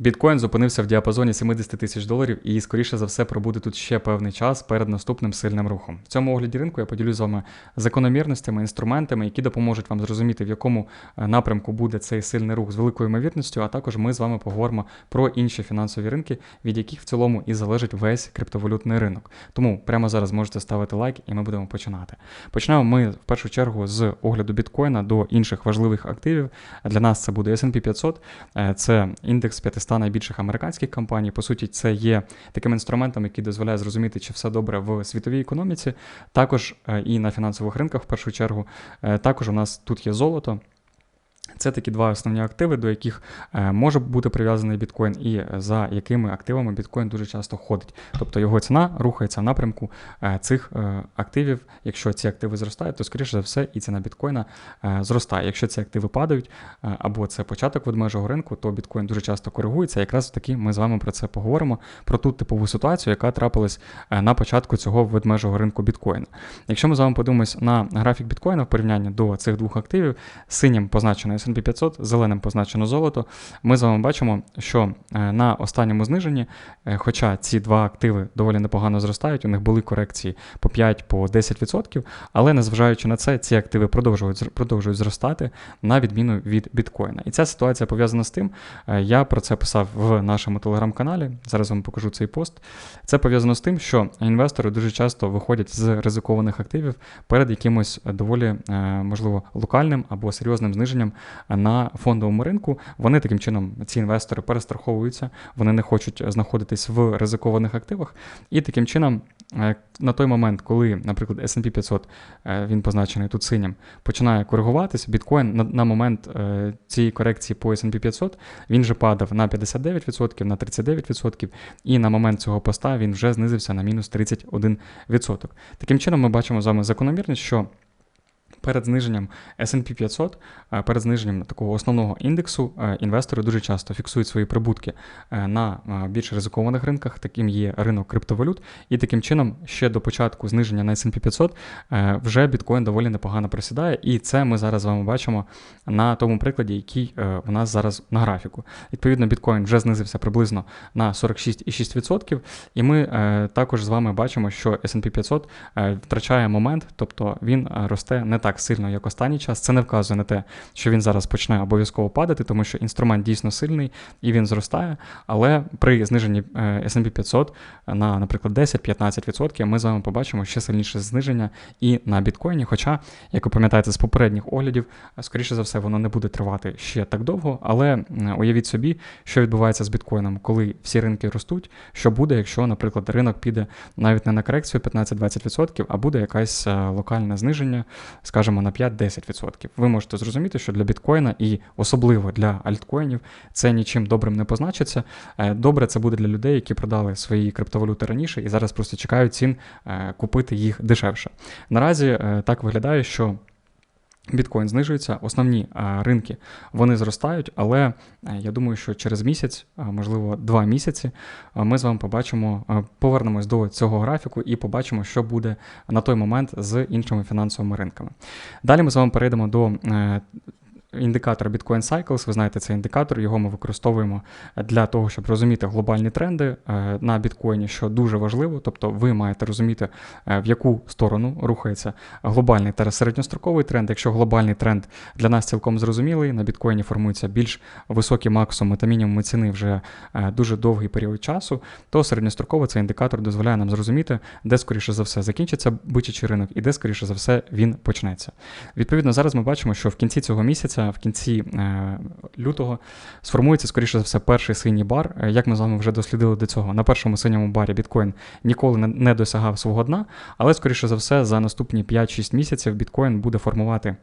Біткоін зупинився в діапазоні 70 тисяч доларів і, скоріше за все, пробуде тут ще певний час перед наступним сильним рухом. В цьому огляді ринку я поділюсь з вами закономірностями, інструментами, які допоможуть вам зрозуміти, в якому е, напрямку буде цей сильний рух з великою ймовірністю. А також ми з вами поговоримо про інші фінансові ринки, від яких в цілому і залежить весь криптовалютний ринок. Тому прямо зараз можете ставити лайк, і ми будемо починати. Почнемо ми в першу чергу з огляду біткоїна до інших важливих активів. Для нас це буде S&P 500, е, це індекс 500 100 найбільших американських компаній. По суті, це є таким інструментом, який дозволяє зрозуміти, чи все добре в світовій економіці, також е, і на фінансових ринках в першу чергу. Е, також у нас тут є золото. Це такі два основні активи, до яких е, може бути прив'язаний біткоін, і за якими активами біткоін дуже часто ходить. Тобто його ціна рухається в напрямку е, цих е, активів. Якщо ці активи зростають, то скоріше за все і ціна біткоїна зростає. Якщо ці активи падають, або це початок ведмежого ринку, то біткоін дуже часто коригується. Якраз таки ми з вами про це поговоримо, про ту типову ситуацію, яка трапилась на початку цього ведмежого ринку біткоїна. Якщо ми з вами подивимось на графік біткоїна в порівнянні до цих двох активів, синім позначено S&P 500, зеленим позначено золото, ми з вами бачимо, що на останньому зниженні, хоча ці два активи доволі непогано зростають, у них були корекції по 5-10%, по але незважаючи на це, ці активи продовжують продовжують зростати на відміну від біткоїна. І ця ситуація пов'язана з тим, я про це писав в нашому телеграм-каналі. Зараз вам покажу цей пост. Це пов'язано з тим, що інвестори дуже часто виходять з ризикованих активів перед якимось доволі, можливо, локальним або серйозним зниженням на фондовому ринку. Вони таким чином, ці інвестори перестраховуються, вони не хочуть знаходитись в ризикованих активах. І таким чином, е, на той момент, коли, наприклад, SP 500, е, він позначений тут синім, починає коригуватись, біткоін на, на момент е, цієї корекції по SP 500 він вже падав на 59%, на 39%, і на момент цього поста він вже знизився на мінус 31%. Таким чином, ми бачимо з вами закономірність, що перед зниженням SP 500, е, перед зниженням такого основного індексу, е, інвестори дуже часто фіксують свої прибутки е, на більш ризикованих ринках, таким є ринок криптовалют, і таким чином ще до початку зниження на SP 500 вже біткоін доволі непогано просідає, і це ми зараз з вами бачимо на тому прикладі, який у нас зараз на графіку. Відповідно, біткоін вже знизився приблизно на 46,6%, і ми також з вами бачимо, що SP 500 втрачає момент, тобто він росте не так так сильно, як останній час. Це не вказує на те, що він зараз почне обов'язково падати, тому що інструмент дійсно сильний і він зростає. Але при зниженні е, SP 500 на, наприклад, 10-15% ми з вами побачимо ще сильніше зниження і на біткоїні. Хоча, як ви пам'ятаєте, з попередніх оглядів, е, скоріше за все, воно не буде тривати ще так довго. Але уявіть собі, що відбувається з біткоїном, коли всі ринки ростуть. Що буде, якщо, наприклад, ринок піде навіть не на корекцію 15-20%, а буде якесь е, локальне зниження, скажімо, скажімо, на 5-10%. Ви можете зрозуміти, що для біткоїна і особливо для альткоїнів це нічим добрим не позначиться. Е, добре, це буде для людей, які продали свої криптовалюти раніше і зараз просто чекають цін е, купити їх дешевше. Наразі е, так виглядає, що. Біткоін знижується, основні ринки вони зростають, але я думаю, що через місяць, можливо, два місяці, ми з вами побачимо, повернемось до цього графіку і побачимо, що буде на той момент з іншими фінансовими ринками. Далі ми з вами перейдемо до е, індикатор Bitcoin Cycles. Ви знаєте, цей індикатор, його ми використовуємо для того, щоб розуміти глобальні тренди е, на біткоїні, що дуже важливо. Тобто ви маєте розуміти, е, в яку сторону рухається глобальний та середньостроковий тренд. Якщо глобальний тренд для нас цілком зрозумілий, на біткоїні формуються більш високі максимуми та мінімуми ціни вже е, дуже довгий період часу, то середньостроково цей індикатор дозволяє нам зрозуміти, де скоріше за все закінчиться бичачий ринок і де скоріше за все він почнеться. Відповідно, зараз ми бачимо, що в кінці цього місяця в кінці е, лютого сформується, скоріше за все, перший синій бар. Е, як ми з вами вже дослідили до цього, на першому синьому барі біткоін ніколи не досягав свого дна, але, скоріше за все, за наступні 5-6 місяців біткоін буде формувати.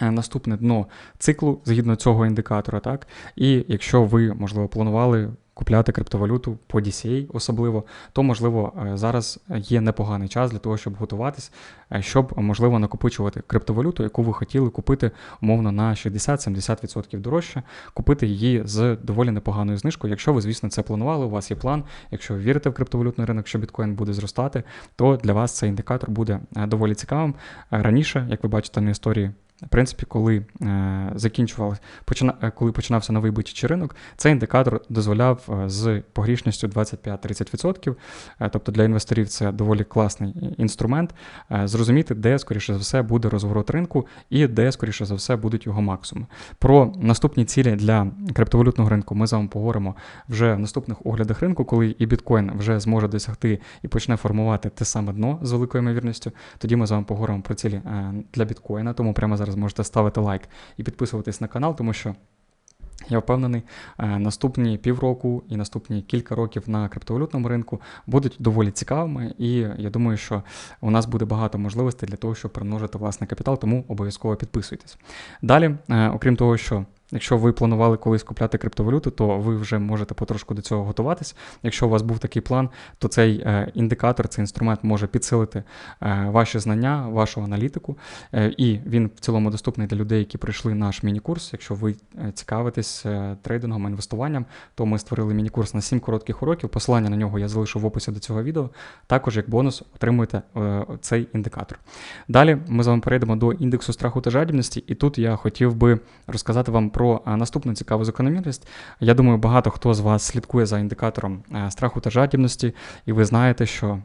Е, наступне дно циклу згідно цього індикатора, так? І якщо ви, можливо, планували купляти криптовалюту по DCA особливо, то, можливо, е, зараз є непоганий час для того, щоб готуватись, е, щоб, можливо, накопичувати криптовалюту, яку ви хотіли купити умовно на 60-70% дорожче, купити її з доволі непоганою знижкою. Якщо ви, звісно, це планували, у вас є план. Якщо ви вірите в криптовалютний ринок, що біткоін буде зростати, то для вас цей індикатор буде доволі цікавим. Раніше, як ви бачите на історії в принципі, коли е, закінчувалось, почина, е, коли починався новий битічий ринок, цей індикатор дозволяв е, з погрішністю 25-30%. Е, тобто для інвесторів це доволі класний інструмент. Зрозуміти, де, скоріше за все, буде розворот ринку і де, скоріше за все, будуть його максимуми. Про наступні цілі для криптовалютного ринку ми з вами поговоримо вже в наступних оглядах ринку, коли і біткоін вже зможе досягти і почне формувати те саме дно з великою ймовірністю. Тоді ми з вами поговоримо про цілі для біткоїна. Тому прямо зараз можете ставити лайк і підписуватись на канал, тому що. Я впевнений, е, наступні півроку і наступні кілька років на криптовалютному ринку будуть доволі цікавими, і я думаю, що у нас буде багато можливостей для того, щоб примножити власний капітал, тому обов'язково підписуйтесь. Далі, е, окрім того, що Якщо ви планували колись купляти криптовалюту, то ви вже можете потрошку до цього готуватись. Якщо у вас був такий план, то цей е, індикатор, цей інструмент може підсилити е, ваші знання, вашу аналітику. Е, і він в цілому доступний для людей, які пройшли наш міні-курс. Якщо ви цікавитесь трейдингом, інвестуванням, то ми створили міні-курс на 7 коротких уроків. Посилання на нього я залишу в описі до цього відео. Також як бонус отримуєте цей індикатор. Далі ми з вами перейдемо до індексу страху та жадібності, і тут я хотів би розказати вам про наступну цікаву закономірність. Я думаю, багато хто з вас слідкує за індикатором страху та жадібності, і ви знаєте, що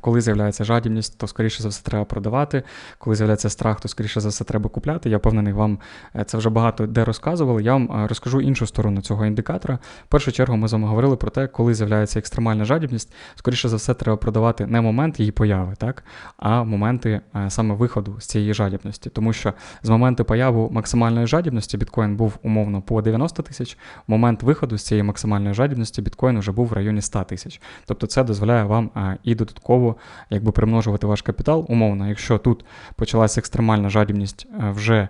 коли з'являється жадібність, то скоріше за все треба продавати. Коли з'являється страх, то скоріше за все треба купляти. Я впевнений, вам е, це вже багато де розказували. Я вам е, розкажу іншу сторону цього індикатора. В першу чергу ми з вами говорили про те, коли з'являється екстремальна жадібність, скоріше за все, треба продавати не момент її появи, так, а моменти е, саме виходу з цієї жадібності. Тому що з моменту появу максимальної жадібності біткоін був умовно по 90 тисяч. Момент виходу з цієї максимальної жадібності біткоін вже був в районі 100 тисяч. Тобто це дозволяє вам і додатково додатково якби примножувати ваш капітал. Умовно, якщо тут почалася екстремальна жадібність е, вже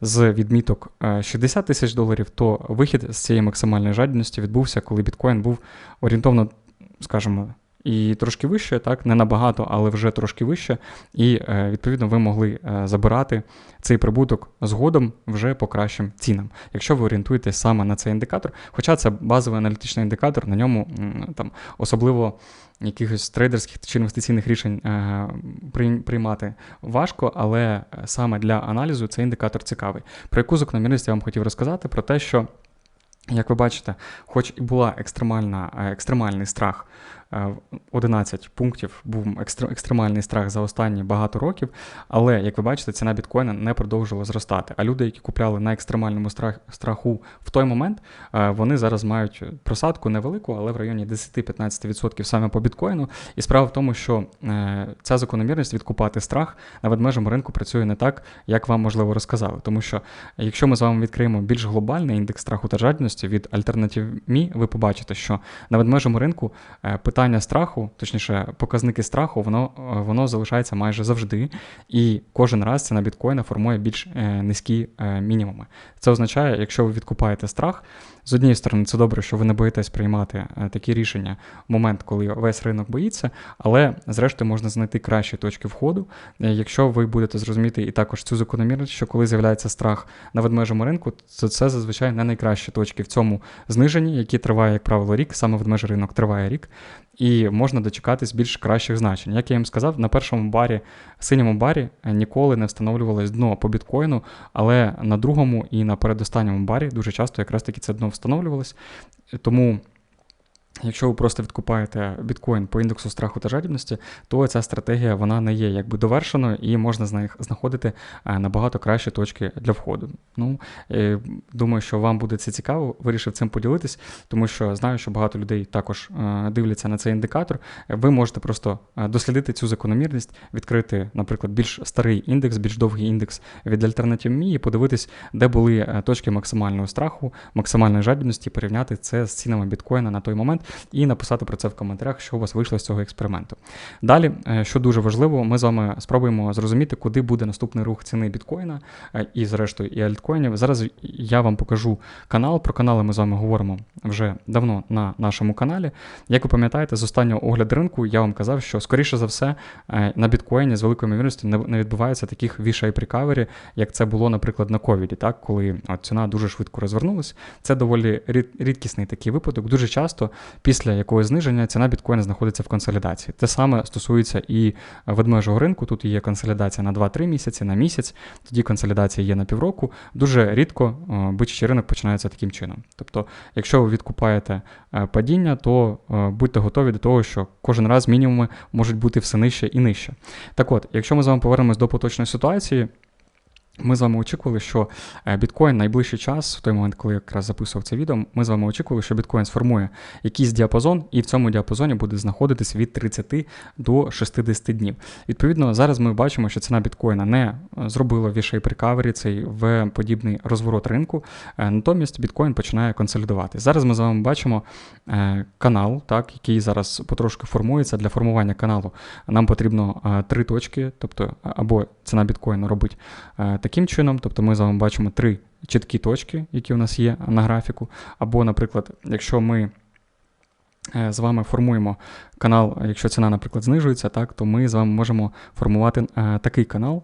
з відміток 60 е, тисяч доларів, то вихід з цієї максимальної жадібності відбувся, коли біткоін був орієнтовно, скажімо, і трошки вище, так, не набагато, але вже трошки вище. І е, відповідно ви могли е, забирати цей прибуток згодом вже по кращим цінам, якщо ви орієнтуєтесь саме на цей індикатор. Хоча це базовий аналітичний індикатор, на ньому там особливо якихось трейдерських чи інвестиційних рішень е, приймати важко, але саме для аналізу цей індикатор цікавий. Про яку закономірність я вам хотів розказати? Про те, що. Як ви бачите, хоч і була екстремальна, екстремальний страх 11 е, пунктів був екстремальний страх за останні багато років, але, як ви бачите, ціна біткоїна не продовжила зростати. А люди, які купляли на екстремальному страху в той момент, е, вони зараз мають просадку невелику, але в районі 10-15% саме по біткоїну. І справа в тому, що е, ця закономірність відкупати страх на ведмежому ринку працює не так, як вам можливо розказали. Тому що, якщо ми з вами відкриємо більш глобальний індекс страху та жадності від Alternative.me, ви побачите, що на ведмежому ринку питання питання страху, точніше, показники страху, воно воно залишається майже завжди. І кожен раз ціна біткоїна формує більш е, низькі е, мінімуми. Це означає, якщо ви відкупаєте страх, з однієї сторони, це добре, що ви не боїтесь приймати е, такі рішення в момент, коли весь ринок боїться, але зрештою можна знайти кращі точки входу, якщо ви будете зрозуміти і також цю закономірність, що коли з'являється страх на ведмежому ринку, то це зазвичай не найкращі точки в цьому зниженні, які триває, як правило, рік. Саме ведмежий ринок триває рік і можна дочекатись більш кращих значень. Як я їм сказав, на першому барі, синьому барі е, ніколи не встановлювалось дно по біткоїну, але на другому і на передостанньому барі дуже часто якраз таки це дно встановлювалось. Тому Якщо ви просто відкупаєте біткоін по індексу страху та жадібності, то ця стратегія вона не є якби довершеною і можна знаходити е, набагато кращі точки для входу. Ну, е, Думаю, що вам буде це цікаво, вирішив цим поділитись, тому що знаю, що багато людей також е, дивляться на цей індикатор. Ви можете просто дослідити цю закономірність, відкрити, наприклад, більш старий індекс, більш довгий індекс від Alternative Me і подивитись, де були точки максимального страху, максимальної жадібності, порівняти це з цінами біткоїна на той момент і написати про це в коментарях, що у вас вийшло з цього експерименту. Далі, е, що дуже важливо, ми з вами спробуємо зрозуміти, куди буде наступний рух ціни біткоїна е, і, зрештою, і альткоїнів. Зараз я вам покажу канал. Про канали ми з вами говоримо вже давно на нашому каналі. Як ви пам'ятаєте, з останнього огляду ринку я вам казав, що скоріше за все е, на біткоїні з великою ймовірністю не відбувається таких V-shape як це було, наприклад, на ковіді, так, коли ціна дуже швидко розвернулася. Це доволі рідкісний такий випадок. Дуже часто після якогось зниження ціна біткоїна знаходиться в консолідації. Те саме стосується і ведмежого ринку. Тут є консолідація на 2-3 місяці, на місяць, тоді консолідація є на півроку. Дуже рідко е, бичачий ринок починається таким чином. Тобто, якщо ви відкупаєте е, падіння, то е, будьте готові до того, що кожен раз мінімуми можуть бути все нижче і нижче. Так от, якщо ми з вами повернемось до поточної ситуації. Ми з вами очікували, що е, біткоін найближчий час, в той момент, коли я якраз записував це відео, ми з вами очікували, що біткоін сформує якийсь діапазон, і в цьому діапазоні буде знаходитись від 30 до 60 днів. Відповідно, зараз ми бачимо, що ціна біткоїна не е, зробила V-shape recovery, цей в подібний розворот ринку. Е, натомість біткоін починає консолідувати. Зараз ми з вами бачимо канал, так, який зараз потрошки формується. Для формування каналу нам потрібно три точки, тобто або ціна біткоїна робить таким чином, тобто ми з вами бачимо три чіткі точки, які у нас є на графіку. Або, наприклад, якщо ми е, з вами формуємо канал, якщо ціна, наприклад, знижується, так, то ми з вами можемо формувати е, такий канал,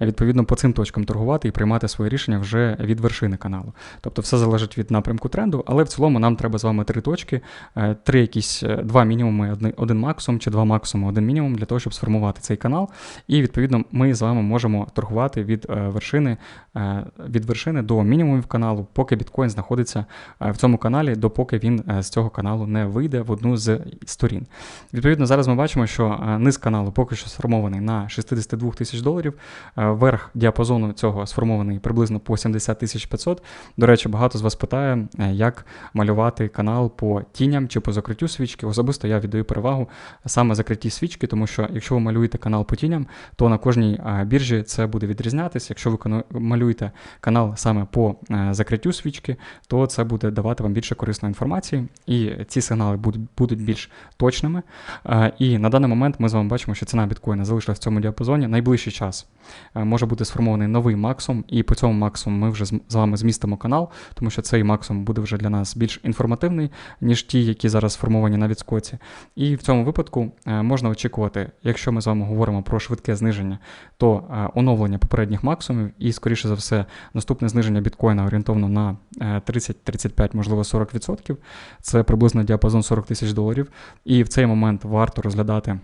відповідно по цим точкам торгувати і приймати своє рішення вже від вершини каналу. Тобто все залежить від напрямку тренду, але в цілому нам треба з вами три точки, е, три якісь е, два мінімуми, один, один максимум чи два максимуми, один мінімум для того, щоб сформувати цей канал. І відповідно ми з вами можемо торгувати від е, вершини е, від вершини до мінімумів каналу, поки біткоін знаходиться е, в цьому каналі, допоки він е, з цього каналу не вийде в одну з сторін. Відповідно, зараз ми бачимо, що е, низ каналу поки що сформований на 62 тисяч доларів. Е, верх діапазону цього сформований приблизно по 70 тисяч 500. До речі, багато з вас питає, е, як малювати канал по тіням чи по закриттю свічки. Особисто я віддаю перевагу саме закритті свічки, тому що якщо ви малюєте канал по тіням, то на кожній біржі це буде відрізнятися. Якщо ви малюєте канал саме по закриттю свічки, то це буде давати вам більше корисної інформації, і ці сигнали будуть більш точними. Е, і на даний момент ми з вами бачимо, що ціна біткоїна залишилась в цьому діапазоні. Найближчий час е, може бути сформований новий максимум, і по цьому максимуму ми вже з вами змістимо канал, тому що цей максимум буде вже для нас більш інформативний, ніж ті, які зараз сформовані на відскоці. І в цьому випадку е, можна очікувати, якщо ми з вами говоримо про швидке зниження, то оновлення попередніх максимумів, і, скоріше за все, наступне зниження біткоїна орієнтовно на 30-35, можливо, 40%. Це приблизно діапазон 40 тисяч доларів. І в цей момент варто розглядати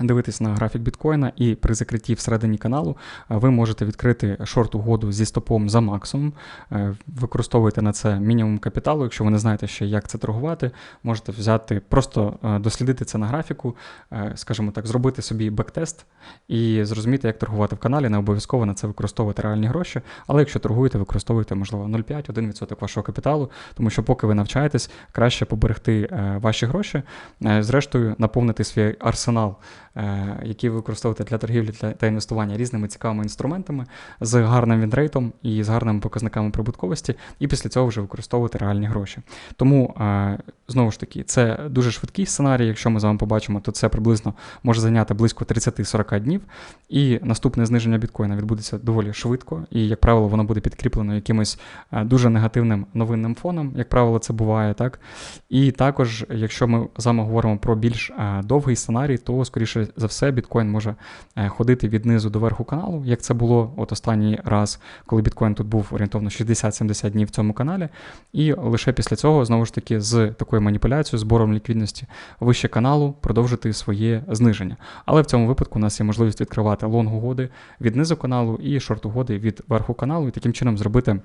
Дивитись на графік біткоїна, і при закритті всередині каналу е, ви можете відкрити шорт-угоду зі стопом за максимум. Е, використовуйте на це мінімум капіталу. Якщо ви не знаєте ще, як це торгувати, можете взяти, просто е, дослідити це на графіку, скажімо так, зробити собі бектест і зрозуміти, як торгувати в каналі. Не обов'язково на це використовувати реальні гроші. Але якщо торгуєте, використовуйте, можливо, 0,5-1% вашого капіталу, тому що, поки ви навчаєтесь, краще поберегти ваші гроші, зрештою, наповнити свій арсенал. Е, які ви використовуєте для торгівлі та інвестування різними цікавими інструментами з гарним відрейтом і з гарними показниками прибутковості, і після цього вже використовувати реальні гроші. Тому, е, знову ж таки, це дуже швидкий сценарій. Якщо ми з вами побачимо, то це приблизно може зайняти близько 30-40 днів. І наступне зниження біткоїна відбудеться доволі швидко, і, як правило, воно буде підкріплено якимось е, дуже негативним новинним фоном, як правило, це буває так. І також, якщо ми з вами говоримо про більш довгий сценарій, то скоріше швидше за все, біткоін може е, ходити від низу до верху каналу, як це було от останній раз, коли біткоін тут був орієнтовно 60-70 днів в цьому каналі. І лише після цього, знову ж таки, з такою маніпуляцією, збором ліквідності вище каналу продовжити своє зниження. Але в цьому випадку у нас є можливість відкривати лонг-угоди від низу каналу і шорт-угоди від верху каналу, і таким чином зробити.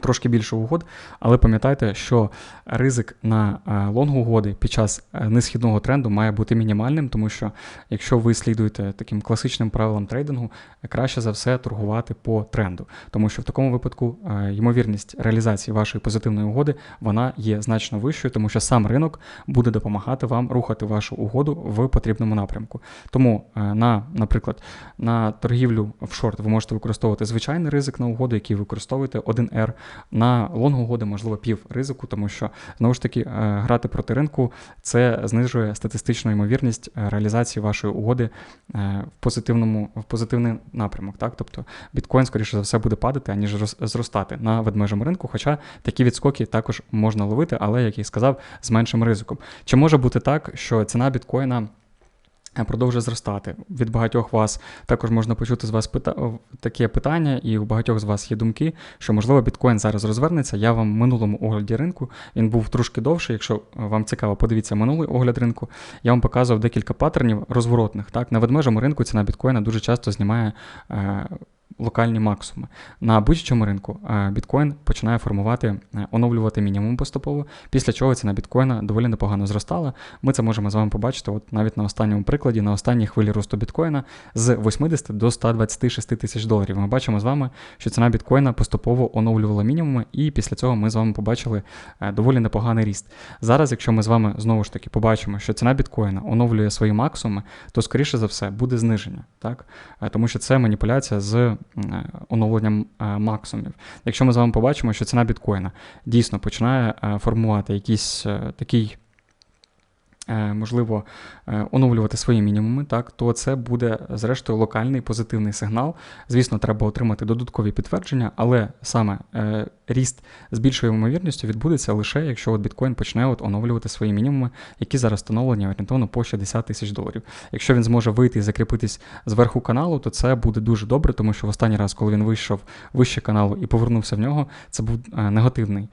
Трошки більше угод, але пам'ятайте, що ризик на е, лонг угоди під час е, несхідного тренду має бути мінімальним, тому що якщо ви слідуєте таким класичним правилам трейдингу, краще за все торгувати по тренду, тому що в такому випадку е, ймовірність реалізації вашої позитивної угоди вона є значно вищою, тому що сам ринок буде допомагати вам рухати вашу угоду в потрібному напрямку. Тому, на, наприклад, на торгівлю в шорт ви можете використовувати звичайний ризик на угоду, який використовуєте 1R. На лонг угоди, можливо, пів ризику, тому що знову ж таки е, грати проти ринку це знижує статистичну ймовірність е, реалізації вашої угоди е, в позитивному в позитивний напрямок. Так? Тобто біткоін, скоріше за все, буде падати, аніж зростати на ведмежому ринку. Хоча такі відскоки також можна ловити, але, як я сказав, з меншим ризиком. Чи може бути так, що ціна біткоїна продовжує зростати. Від багатьох вас також можна почути з вас пита... таке питання, і у багатьох з вас є думки, що, можливо, біткоін зараз розвернеться. Я вам в минулому огляді ринку, він був трошки довший. Якщо вам цікаво, подивіться минулий огляд ринку. Я вам показував декілька паттернів розворотних. Так? На ведмежому ринку ціна біткоїна дуже часто знімає. Е локальні максимуми. На будь-чому ринку е, біткоін починає формувати, е, оновлювати мінімум поступово, після чого ціна біткоїна доволі непогано зростала. Ми це можемо з вами побачити от навіть на останньому прикладі, на останній хвилі росту біткоїна з 80 до 126 тисяч доларів. Ми бачимо з вами, що ціна біткоїна поступово оновлювала мінімуми, і після цього ми з вами побачили е, доволі непоганий ріст. Зараз, якщо ми з вами знову ж таки побачимо, що ціна біткоїна оновлює свої максимуми, то скоріше за все буде зниження, так? тому що це маніпуляція з оновленням е, максимумів. Якщо ми з вами побачимо, що ціна біткоїна дійсно починає е, формувати якийсь такий Е, можливо, е, оновлювати свої мінімуми, так, то це буде, зрештою, локальний позитивний сигнал. Звісно, треба отримати додаткові підтвердження, але саме е, ріст з більшою ймовірністю відбудеться лише, якщо от біткоін почне от оновлювати свої мінімуми, які зараз встановлені орієнтовно по 60 тисяч доларів. Якщо він зможе вийти і закріпитись зверху каналу, то це буде дуже добре, тому що в останній раз, коли він вийшов вище каналу і повернувся в нього, це був негативний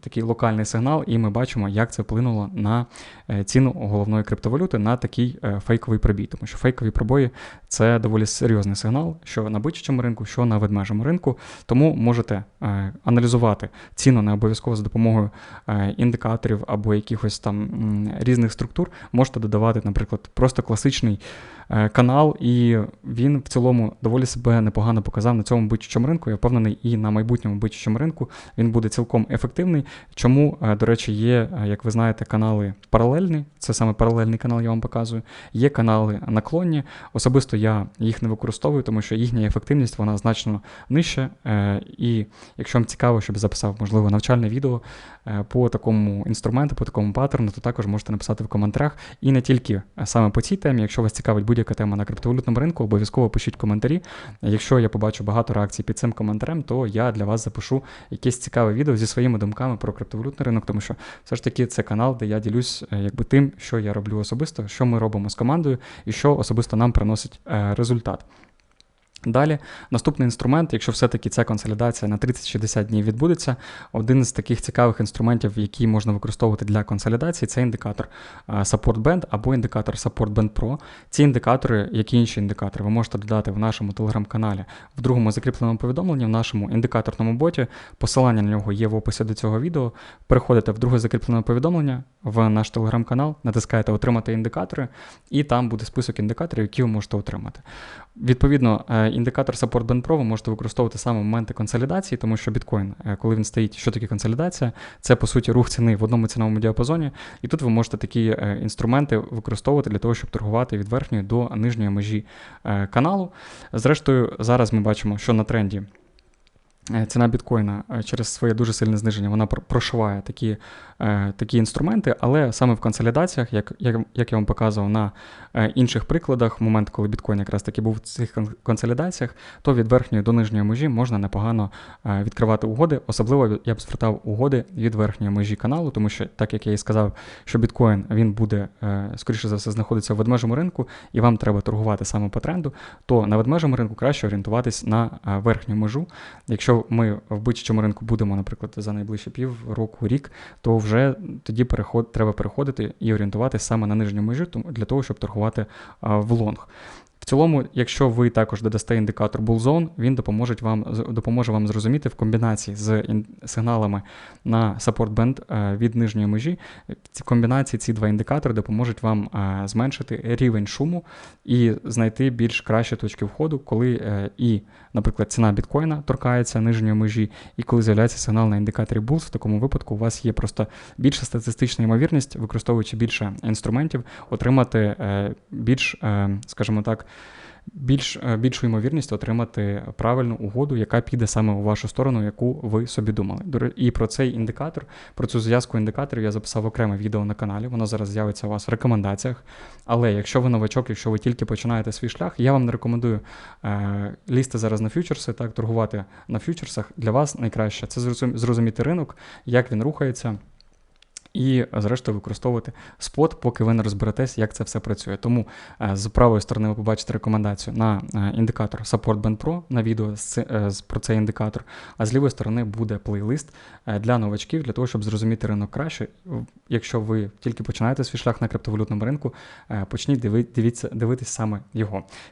такий локальний сигнал, і ми бачимо, як це вплинуло на. Е, ціну головної криптовалюти на такий е, фейковий пробій, тому що фейкові пробої це доволі серйозний сигнал, що на бичачому ринку, що на ведмежому ринку. Тому можете е, аналізувати ціну не обов'язково за допомогою індикаторів або якихось там різних структур. Можете додавати, наприклад, просто класичний. Е, канал, і він в цілому доволі себе непогано показав на цьому бичачому ринку. Я впевнений, і на майбутньому бичачому ринку він буде цілком ефективний. Чому, е, до речі, є, е, як ви знаєте, канали паралельні, це саме паралельний канал, я вам показую. Є канали наклонні. Особисто я їх не використовую, тому що їхня ефективність вона значно нижча. І якщо вам цікаво, щоб записав, можливо, навчальне відео по такому інструменту, по такому паттерну, то також можете написати в коментарях. І не тільки саме по цій темі, якщо вас цікавить будь будь-яка тема на криптовалютному ринку, обов'язково пишіть коментарі. Якщо я побачу багато реакцій під цим коментарем, то я для вас запишу якесь цікаве відео зі своїми думками про криптовалютний ринок, тому що все ж таки це канал, де я ділюсь е, якби тим, що я роблю особисто, що ми робимо з командою і що особисто нам приносить е, результат. Далі, наступний інструмент, якщо все-таки ця консолідація на 30-60 днів відбудеться, один з таких цікавих інструментів, які можна використовувати для консолідації, це індикатор Support Band або індикатор Support Band Pro. Ці індикатори, як і інші індикатори, ви можете додати в нашому телеграм-каналі в другому закріпленому повідомленні, в нашому індикаторному боті. Посилання на нього є в описі до цього відео. Переходите в друге закріплене повідомлення в наш телеграм-канал, натискаєте Отримати індикатори, і там буде список індикаторів, які ви можете отримати. Відповідно, е, індикатор Support Band Pro ви можете використовувати саме в моменти консолідації, тому що біткоін, е, коли він стоїть, що таке консолідація, це по суті рух ціни в одному ціновому діапазоні. І тут ви можете такі е, інструменти використовувати для того, щоб торгувати від верхньої до нижньої межі каналу. Зрештою, зараз ми бачимо, що на тренді. Ціна біткоїна через своє дуже сильне зниження вона прошиває такі Е, такі інструменти, але саме в консолідаціях, як як, я вам показував на е, інших прикладах, в момент, коли біткоін якраз таки був в цих консолідаціях, то від верхньої до нижньої межі можна непогано е, відкривати угоди. Особливо я б звертав угоди від верхньої межі каналу, тому що, так як я і сказав, що біткоін він буде, скоріше за все, знаходитися в ведмежому ринку, і вам треба торгувати саме по тренду, то на ведмежому ринку краще орієнтуватись на верхню межу. Якщо ми в бичачому ринку будемо, наприклад, за найближчі пів року, рік, то вже тоді переход, треба переходити і орієнтуватися саме на нижню межу для того, щоб торгувати в лонг. В цілому, якщо ви також додасте індикатор Bullzone, він допоможе вам допоможе вам зрозуміти в комбінації з сигналами на support band е, від нижньої межі. Ці комбінації, ці два індикатори допоможуть вам е, зменшити рівень шуму і знайти більш кращі точки входу, коли е, і, наприклад, ціна біткоїна торкається нижньої межі, і коли з'являється сигнал на індикаторі Bulls, в такому випадку у вас є просто більша статистична ймовірність, використовуючи більше інструментів, отримати більш, скажімо так більш, е, більшу ймовірність отримати правильну угоду, яка піде саме у вашу сторону, яку ви собі думали. І про цей індикатор, про цю зв'язку індикаторів я записав окреме відео на каналі. Воно зараз з'явиться у вас в рекомендаціях. Але якщо ви новачок, якщо ви тільки починаєте свій шлях, я вам не рекомендую е, лізти зараз на фьючерси, так, торгувати на фьючерсах. Для вас найкраще це зрозуміти ринок, як він рухається. І, зрештою, використовувати спот, поки ви не розберетесь, як це все працює. Тому е, з правої сторони ви побачите рекомендацію на е, індикатор Support Band Pro на відео е, про цей індикатор, а з лівої сторони буде плейлист для новачків, для того, щоб зрозуміти ринок краще. Якщо ви тільки починаєте свій шлях на криптовалютному ринку, почніть диви- дивіться, дивитись саме його.